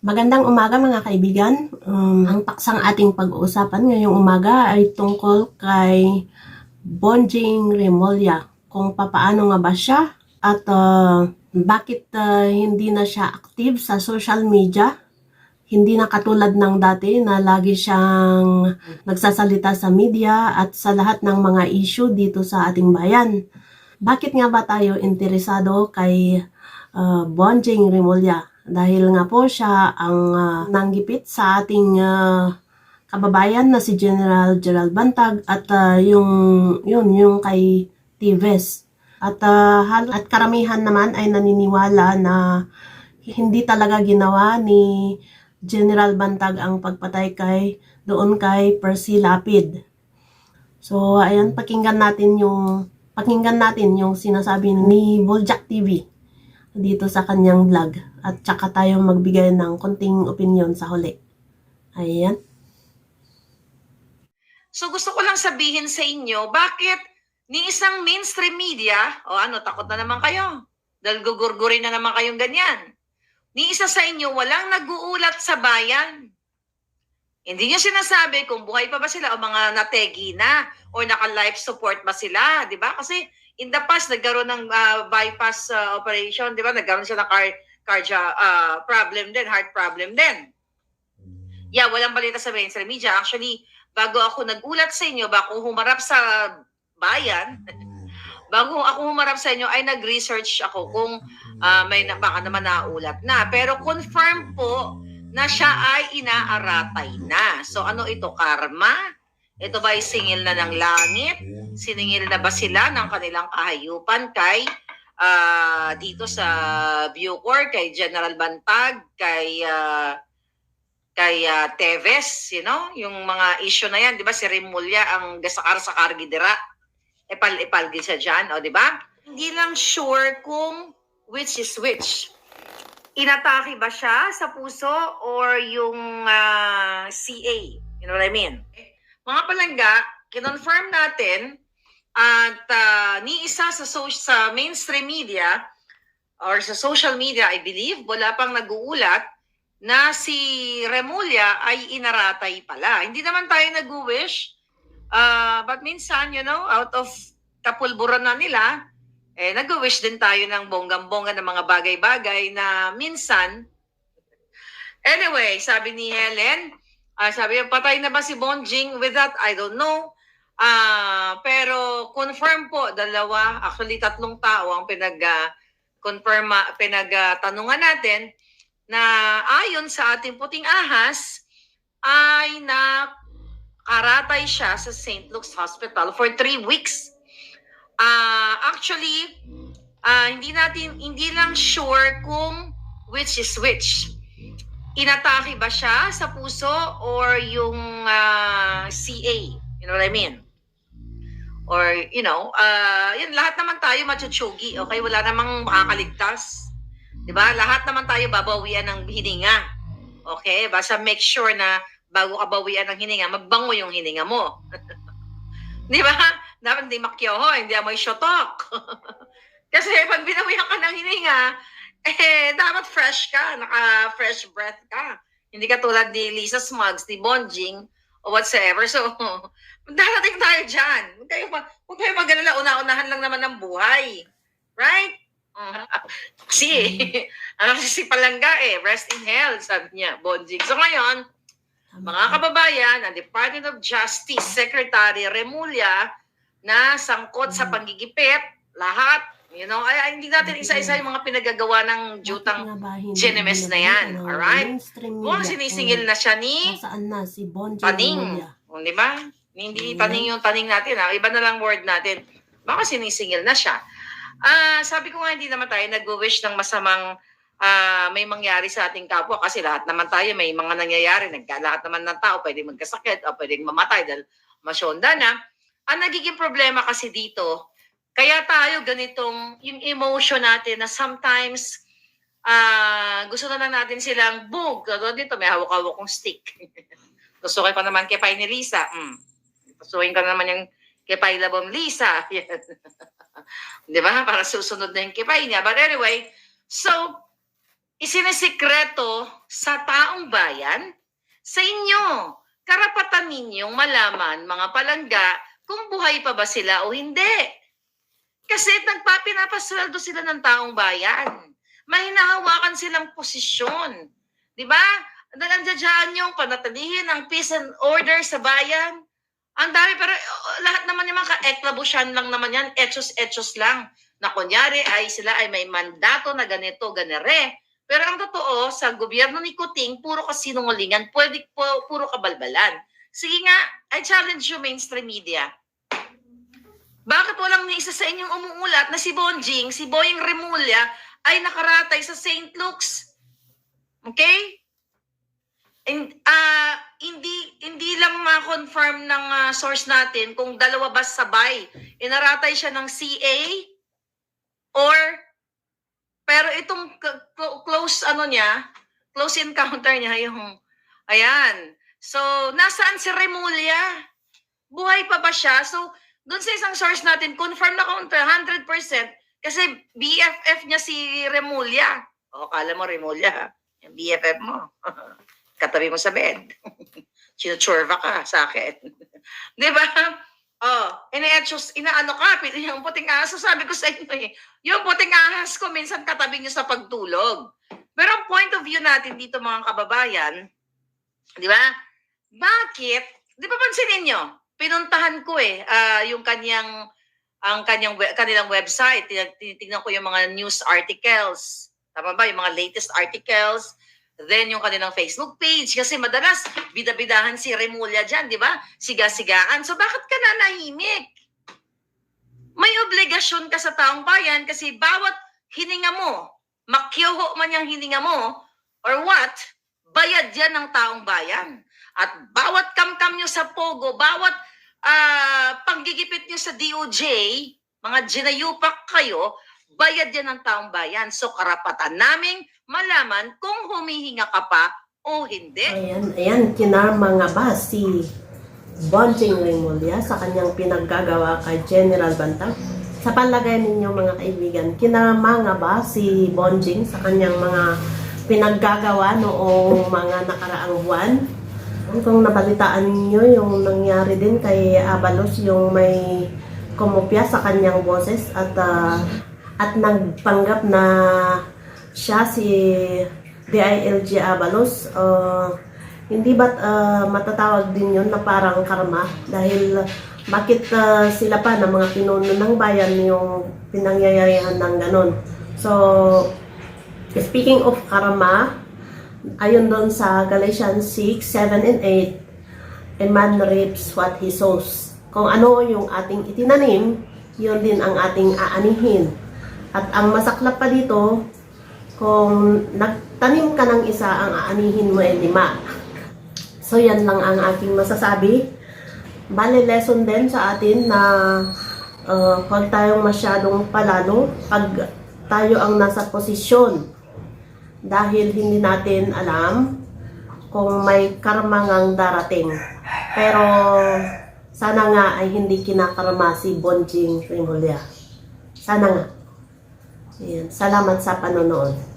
Magandang umaga mga kaibigan. Um, ang paksang ating pag-uusapan ngayong umaga ay tungkol kay Bonjing Remolla. Kung papaano nga ba siya at uh, bakit uh, hindi na siya active sa social media. Hindi na katulad ng dati na lagi siyang nagsasalita sa media at sa lahat ng mga issue dito sa ating bayan. Bakit nga ba tayo interesado kay uh, Bonjing Remolla? Dahil nga po siya ang uh, nanggipit sa ating uh, kababayan na si General Gerald Bantag at uh, yung yun yung kay Tives. At uh, at karamihan naman ay naniniwala na hindi talaga ginawa ni General Bantag ang pagpatay kay doon kay Percy Lapid. So ayan pakinggan natin yung pakinggan natin yung sinasabi ni Boljak TV dito sa kanyang vlog at tsaka tayo magbigay ng konting opinion sa huli. Ayan. So gusto ko lang sabihin sa inyo, bakit ni isang mainstream media, o ano, takot na naman kayo, dahil gugurgurin na naman kayong ganyan. Ni isa sa inyo, walang nag-uulat sa bayan. Hindi nyo sinasabi kung buhay pa ba sila o mga nategi na or naka-life support ba sila, di ba? Kasi in the past, nagkaroon ng uh, bypass uh, operation, di ba? Nagkaroon siya ng car, cardia uh, problem din, heart problem din. Yeah, walang balita sa mainstream media. Actually, bago ako nagulat sa inyo, bago humarap sa bayan, bago ako humarap sa inyo, ay nag-research ako kung uh, may na, baka naman naulat na. Pero confirm po na siya ay inaaratay na. So ano ito, karma? Ito ba ay singil na ng langit? Siningil na ba sila ng kanilang kahayupan kay uh, dito sa Bucor, kay General Bantag, kay uh, kay uh, Teves, you know, yung mga issue na yan, di ba, si Rimulya ang gasakar-sakar gidira, epal-epal gid siya dyan, o di ba? Hindi lang sure kung which is which. Inatake ba siya sa puso or yung uh, CA? You know what I mean? Mga palangga, kinonfirm natin at uh, ni isa sa, so- sa mainstream media or sa social media, I believe, wala pang nag-uulat na si Remulla ay inaratay pala. Hindi naman tayo nag-wish, uh, but minsan, you know, out of kapulburan na nila, eh, nag-wish din tayo ng bonggang-bongga ng mga bagay-bagay na minsan, anyway, sabi ni Helen, uh, sabi niya, patay na ba si Bonjing? With that, I don't know. Uh, pero confirm po, dalawa, actually tatlong tao ang pinag, uh, confirm, pinagtanungan natin na ayon sa ating puting ahas ay na karatay siya sa St. Luke's Hospital for three weeks. Uh, actually, uh, hindi natin, hindi lang sure kung which is which. Inatake ba siya sa puso or yung uh, CA? You know what I mean? Or, you know, uh, yun, lahat naman tayo machuchugi, okay? Wala namang makakaligtas. Di ba? Lahat naman tayo babawian ng hininga. Okay? Basta make sure na bago ka bawian ng hininga, magbango yung hininga mo. Di ba? Dapat hindi makyoho, hindi amoy shotok. Kasi pag binawian ka ng hininga, eh, dapat fresh ka, naka-fresh breath ka. Hindi ka tulad ni Lisa Smugs, ni Bonjing, o whatsoever. So, darating tayo dyan. Huwag kayo, huwag kayo magalala, una-unahan lang naman ng buhay. Right? Ano kasi si Palangga eh, rest in hell, sabi niya, Bonjing. So ngayon, mga kababayan, ang Department of Justice Secretary Remulla na sangkot sa panggigipit, lahat, you know, ay, ay, hindi natin isa-isa yung mga pinagagawa ng jutang Genemes na yan, alright? Kung sinisingil na siya ni Nasaan na si Bonjing taning, Remulla? o, di ba? Hindi taning yung taning natin, ha? iba na lang word natin. Baka sinisingil na siya. Ah, sabi ko nga hindi naman tayo nag-wish ng masamang ah, may mangyari sa ating kapwa kasi lahat naman tayo may mga nangyayari. Nagka, lahat naman ng tao pwede magkasakit o pwedeng mamatay dahil masyonda na. Ang nagiging problema kasi dito, kaya tayo ganitong yung emotion natin na sometimes ah gusto na lang natin silang bug. Dito may hawak-hawak kong stick. gusto ko pa naman kay Pai ni Lisa. Mm. Gustuhin ka naman yung kay Pai Labom Lisa. Di ba? Para susunod na yung kipay niya. But anyway, so, isinisikreto sa taong bayan? Sa inyo, karapatan ninyong malaman mga palangga kung buhay pa ba sila o hindi. Kasi nagpapinapasweldo sila ng taong bayan. May hinahawakan silang posisyon. Di ba? Nandiyan yung panatilihin ang peace and order sa bayan. Ang dami, pero uh, lahat naman yung mga ka-eklabusyan lang naman yan, etsos-etsos lang. Na kunyari ay sila ay may mandato na ganito, ganere. Pero ang totoo, sa gobyerno ni Kuting, puro kasinungalingan, pwede po, puro kabalbalan. Sige nga, I challenge you mainstream media. Bakit walang ni isa sa inyong umuulat na si Bonjing, si Boying Remulla, ay nakaratay sa St. Luke's? Okay? And, ah, hindi hindi lang ma-confirm ng ah, source natin kung dalawa ba sabay. Inaratay siya ng CA or pero itong close ano niya, close encounter niya yung ayan. So, nasaan si Remulla? Buhay pa ba siya? So, doon sa isang source natin, confirm na confirm, 100% kasi BFF niya si Remulla. O, kala mo Remulla, yung BFF mo. Katabi mo sa bed. Sinuchorva ka sa akin. Di ba? Oh, ina-etchos, inaano ka, yung puting ahas. So sabi ko sa inyo eh, yung puting ahas ko minsan katabi niyo sa pagtulog. Pero ang point of view natin dito mga kababayan, di ba? Bakit? Di ba pansinin niyo? Pinuntahan ko eh, ah, yung kanyang ang kanyang kanilang website. Tinitingnan ko yung mga news articles. Tama ba? Yung mga latest articles. Then yung kanilang Facebook page. Kasi madalas, bida-bidahan si Remulla dyan, di ba? Siga-sigaan. So bakit ka nanahimik? May obligasyon ka sa taong bayan kasi bawat hininga mo, makyoho man yung hininga mo, or what, bayad yan ng taong bayan. At bawat kamkam nyo sa Pogo, bawat ah, panggigipit nyo sa DOJ, mga ginayupak kayo, bayad yan ng taong bayan. So karapatan naming malaman kung humihinga ka pa o hindi. Ayan, ayan, kinarma nga ba si Bonjing Remulla sa kanyang pinaggagawa kay General Bantag? Sa palagay ninyo mga kaibigan, kinarma nga ba si Bonjing sa kanyang mga pinaggagawa noong mga nakaraang buwan? Kung nabalitaan ninyo yung nangyari din kay Abalos, yung may kumupya sa kanyang boses at ah, at nagpanggap na siya si DILG Abalos, uh, hindi ba't uh, matatawag din yun na parang karma? Dahil bakit uh, sila pa ng mga pinuno ng bayan yung pinangyayarihan ng ganon? So, speaking of karma, ayon doon sa Galatians 6, 7, and 8, a man reaps what he sows. Kung ano yung ating itinanim, yun din ang ating aanihin. At ang masaklap pa dito, kung nagtanim ka ng isa, ang aanihin mo ay lima. So yan lang ang aking masasabi. Bale lesson din sa atin na uh, huwag tayong masyadong palalo pag tayo ang nasa posisyon. Dahil hindi natin alam kung may karma ngang darating. Pero sana nga ay hindi kinakarma si Bonjing Remulla. Sana nga. Ayan. Salamat sa panonood.